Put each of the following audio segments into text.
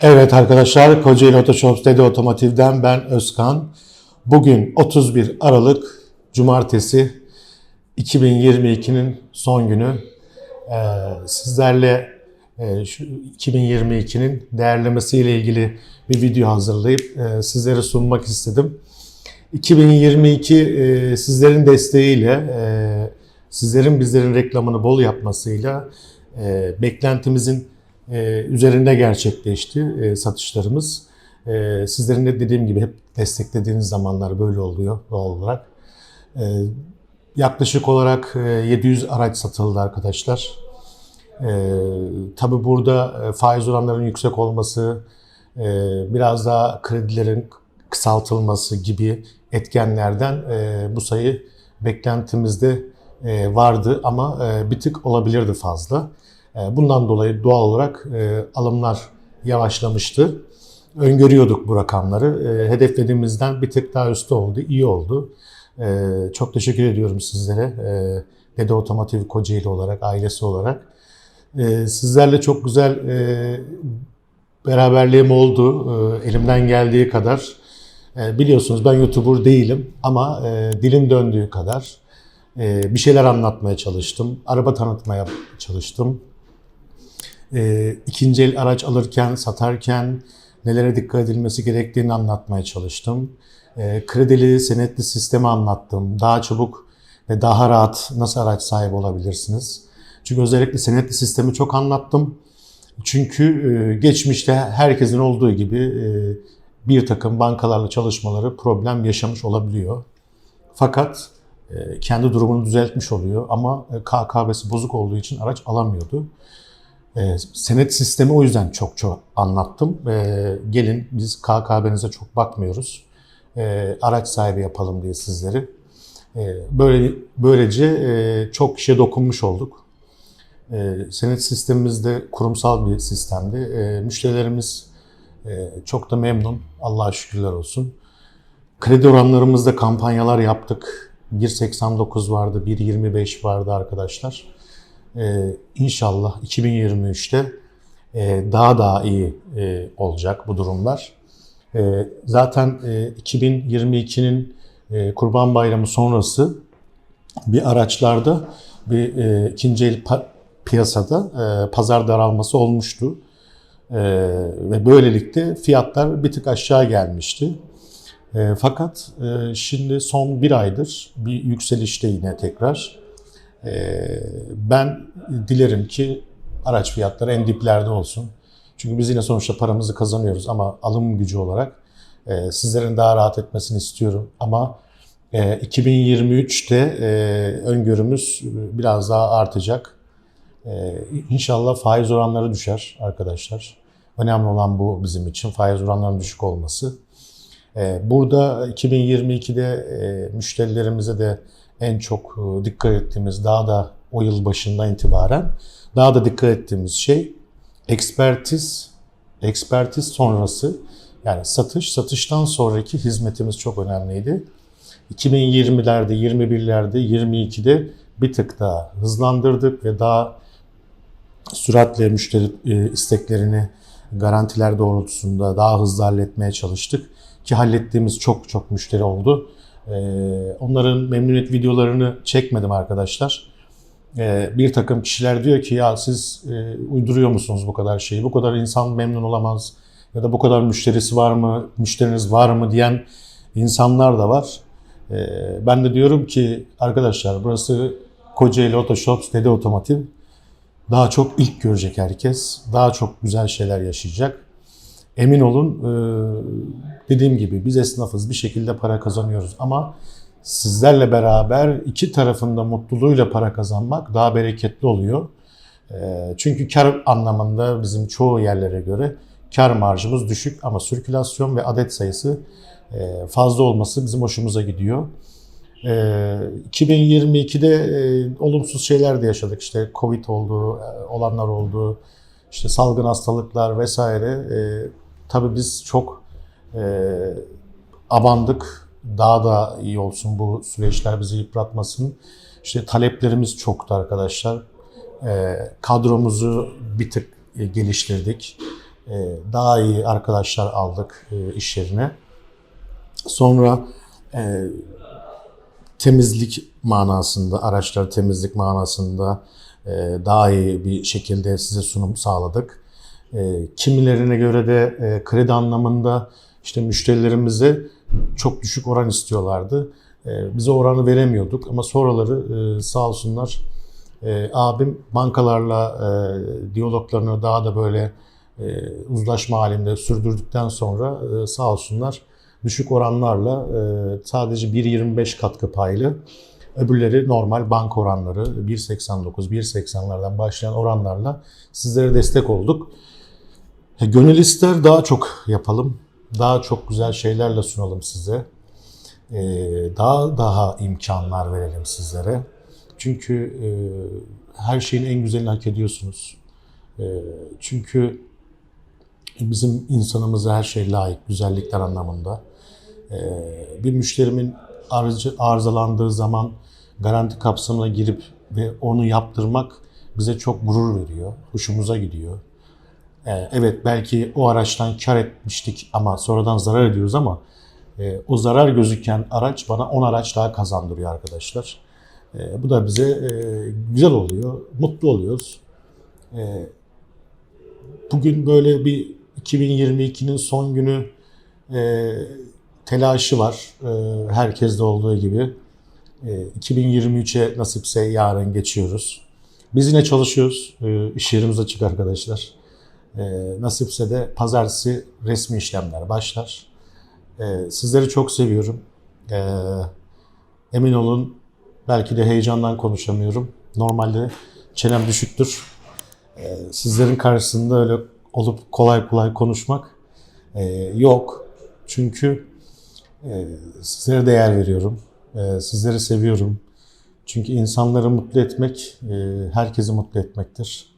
Evet arkadaşlar Kocaeli Otoshop Dede Otomotiv'den ben Özkan. Bugün 31 Aralık Cumartesi 2022'nin son günü. Ee, sizlerle e, şu 2022'nin değerlemesiyle ilgili bir video hazırlayıp e, sizlere sunmak istedim. 2022 e, sizlerin desteğiyle, e, sizlerin bizlerin reklamını bol yapmasıyla e, beklentimizin üzerinde gerçekleşti e, satışlarımız. E, sizlerin de dediğim gibi hep desteklediğiniz zamanlar böyle oluyor doğal olarak. E, yaklaşık olarak e, 700 araç satıldı arkadaşlar. E, tabii burada e, faiz oranlarının yüksek olması, e, biraz daha kredilerin kısaltılması gibi etkenlerden e, bu sayı beklentimizde e, vardı ama e, bir tık olabilirdi fazla. E, Bundan dolayı doğal olarak e, alımlar yavaşlamıştı. Öngörüyorduk bu rakamları. E, Hedeflediğimizden bir tık daha üstü oldu, iyi oldu. Çok teşekkür ediyorum sizlere. Dede Otomotiv Kocaeli olarak, ailesi olarak. Sizlerle çok güzel beraberliğim oldu. Elimden geldiği kadar. Biliyorsunuz ben YouTuber değilim ama dilim döndüğü kadar bir şeyler anlatmaya çalıştım. Araba tanıtmaya çalıştım. E, ikinci el araç alırken, satarken nelere dikkat edilmesi gerektiğini anlatmaya çalıştım. E, kredili, senetli sistemi anlattım. Daha çabuk ve daha rahat nasıl araç sahibi olabilirsiniz? Çünkü özellikle senetli sistemi çok anlattım. Çünkü e, geçmişte herkesin olduğu gibi e, bir takım bankalarla çalışmaları problem yaşamış olabiliyor. Fakat e, kendi durumunu düzeltmiş oluyor ama KKB'si bozuk olduğu için araç alamıyordu. E, Senet sistemi o yüzden çok çok anlattım. E, Gelin biz KKB'nize çok bakmıyoruz. E, Araç sahibi yapalım diye sizleri. E, Böyle böylece e, çok kişiye dokunmuş olduk. E, Senet sistemimiz de kurumsal bir sistemdi. E, Müşterilerimiz e, çok da memnun. Allah'a şükürler olsun. Kredi oranlarımızda kampanyalar yaptık. 1.89 vardı, 1.25 vardı arkadaşlar. Ee, inşallah 2023'te e, daha daha iyi e, olacak bu durumlar. E, zaten e, 2022'nin e, Kurban Bayramı sonrası bir araçlarda bir e, ikinci el piyasada e, pazar daralması olmuştu. E, ve böylelikle fiyatlar bir tık aşağı gelmişti. E, fakat e, şimdi son bir aydır bir yükselişte yine tekrar. E, ben dilerim ki araç fiyatları en diplerde olsun. Çünkü biz yine sonuçta paramızı kazanıyoruz ama alım gücü olarak e, sizlerin daha rahat etmesini istiyorum. Ama e, 2023'te e, öngörümüz biraz daha artacak. E, inşallah faiz oranları düşer arkadaşlar. Önemli olan bu bizim için faiz oranlarının düşük olması. Ee, Burada 2022'de e, müşterilerimize de en çok e, dikkat ettiğimiz daha da o yıl başından itibaren daha da dikkat ettiğimiz şey ekspertiz, ekspertiz sonrası yani satış, satıştan sonraki hizmetimiz çok önemliydi. 2020'lerde, 21'lerde, 22'de bir tık daha hızlandırdık ve daha süratle müşteri e, isteklerini garantiler doğrultusunda daha hızlı halletmeye çalıştık. Ki hallettiğimiz çok çok müşteri oldu. Ee, onların memnuniyet videolarını çekmedim arkadaşlar. Ee, bir takım kişiler diyor ki ya siz e, uyduruyor musunuz bu kadar şeyi? Bu kadar insan memnun olamaz ya da bu kadar müşterisi var mı, müşteriniz var mı diyen insanlar da var. Ee, ben de diyorum ki arkadaşlar burası Kocaeli Otoshops Dede Otomotiv. Daha çok ilk görecek herkes. Daha çok güzel şeyler yaşayacak. Emin olun e, dediğim gibi biz esnafız bir şekilde para kazanıyoruz ama sizlerle beraber iki tarafında mutluluğuyla para kazanmak daha bereketli oluyor. E, Çünkü kar anlamında bizim çoğu yerlere göre kar marjımız düşük ama sirkülasyon ve adet sayısı e, fazla olması bizim hoşumuza gidiyor. Ee, 2022'de e, olumsuz şeyler de yaşadık. İşte Covid oldu, olanlar oldu, işte salgın hastalıklar vesaire. Tabii biz çok e, abandık. Daha da iyi olsun bu süreçler bizi yıpratmasın. İşte taleplerimiz çoktu arkadaşlar. E, kadromuzu bir tık e, geliştirdik. e, daha iyi arkadaşlar aldık e, iş yerine. Sonra e, temizlik manasında, araçları temizlik manasında e, daha iyi bir şekilde size sunum sağladık. E, kimilerine göre de e, kredi anlamında işte müşterilerimize çok düşük oran istiyorlardı. E, bize oranı veremiyorduk ama sonraları e, sağ olsunlar e, abim bankalarla diyaloglarını daha da böyle uzlaşma halinde sürdürdükten sonra sağ olsunlar düşük oranlarla sadece 1.25 katkı paylı öbürleri normal bank oranları 1.89 1.80'lerden başlayan oranlarla sizlere destek olduk. E, Gönül ister daha çok yapalım. Daha çok güzel şeylerle sunalım size. E, Daha daha imkanlar verelim sizlere. Çünkü e, her şeyin en güzelini hak ediyorsunuz. Çünkü bizim insanımıza her şey layık, güzellikler anlamında. Bir müşterimin arızalandığı zaman garanti kapsamına girip ve onu yaptırmak bize çok gurur veriyor, hoşumuza gidiyor. Evet belki o araçtan kar etmiştik ama sonradan zarar ediyoruz ama e, o zarar gözüken araç bana 10 araç daha kazandırıyor arkadaşlar. E, bu da bize e, güzel oluyor, mutlu oluyoruz. Bugün böyle bir 2022'nin son günü telaşı var. Herkeste olduğu gibi. E, 2023'e nasipse yarın geçiyoruz. Biz yine çalışıyoruz. İş yerimiz açık arkadaşlar. E, nasipse de pazartesi resmi işlemler başlar. E, sizleri çok seviyorum. E, emin olun belki de heyecandan konuşamıyorum. Normalde çenem düşüktür. E, sizlerin karşısında öyle olup kolay kolay konuşmak e, yok. Çünkü e, sizlere değer veriyorum. E, sizleri seviyorum. Çünkü insanları mutlu etmek, e, herkesi mutlu etmektir.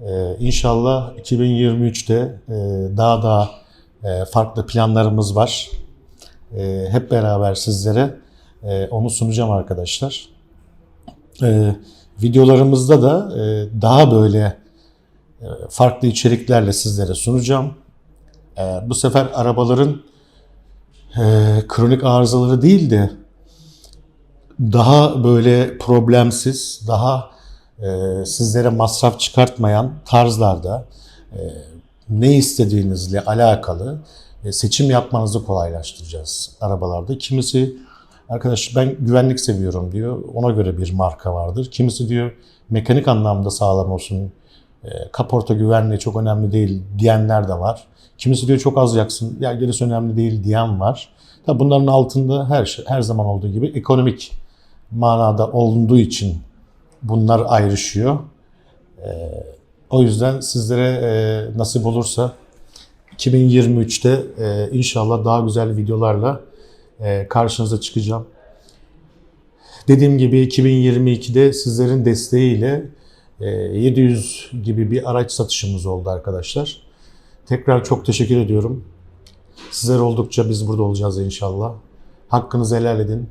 Ee, İnşallah 2023'te e, daha da e, farklı planlarımız var. E, hep beraber sizlere e, onu sunacağım arkadaşlar. Videolarımızda da daha böyle farklı içeriklerle sizlere sunacağım. Bu sefer arabaların kronik arızaları değil de daha böyle problemsiz, daha e, sizlere masraf çıkartmayan tarzlarda e, ne istediğinizle alakalı e, seçim yapmanızı kolaylaştıracağız arabalarda. Kimisi arkadaş ben güvenlik seviyorum diyor. Ona göre bir marka vardır. Kimisi diyor mekanik anlamda sağlam olsun. E, kaporta güvenliği çok önemli değil diyenler de var. Kimisi diyor çok az yaksın. Ya gerisi önemli değil diyen var. Tabi bunların altında her şey her zaman olduğu gibi ekonomik manada olduğu için bunlar ayrışıyor. Ee, o yüzden sizlere e, nasip olursa 2023'te e, inşallah daha güzel videolarla e, karşınıza çıkacağım. Dediğim gibi 2022'de sizlerin desteğiyle e, 700 gibi bir araç satışımız oldu arkadaşlar. Tekrar çok teşekkür ediyorum. Sizler oldukça biz burada olacağız inşallah. Hakkınızı helal edin.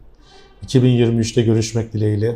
2023'te görüşmek dileğiyle.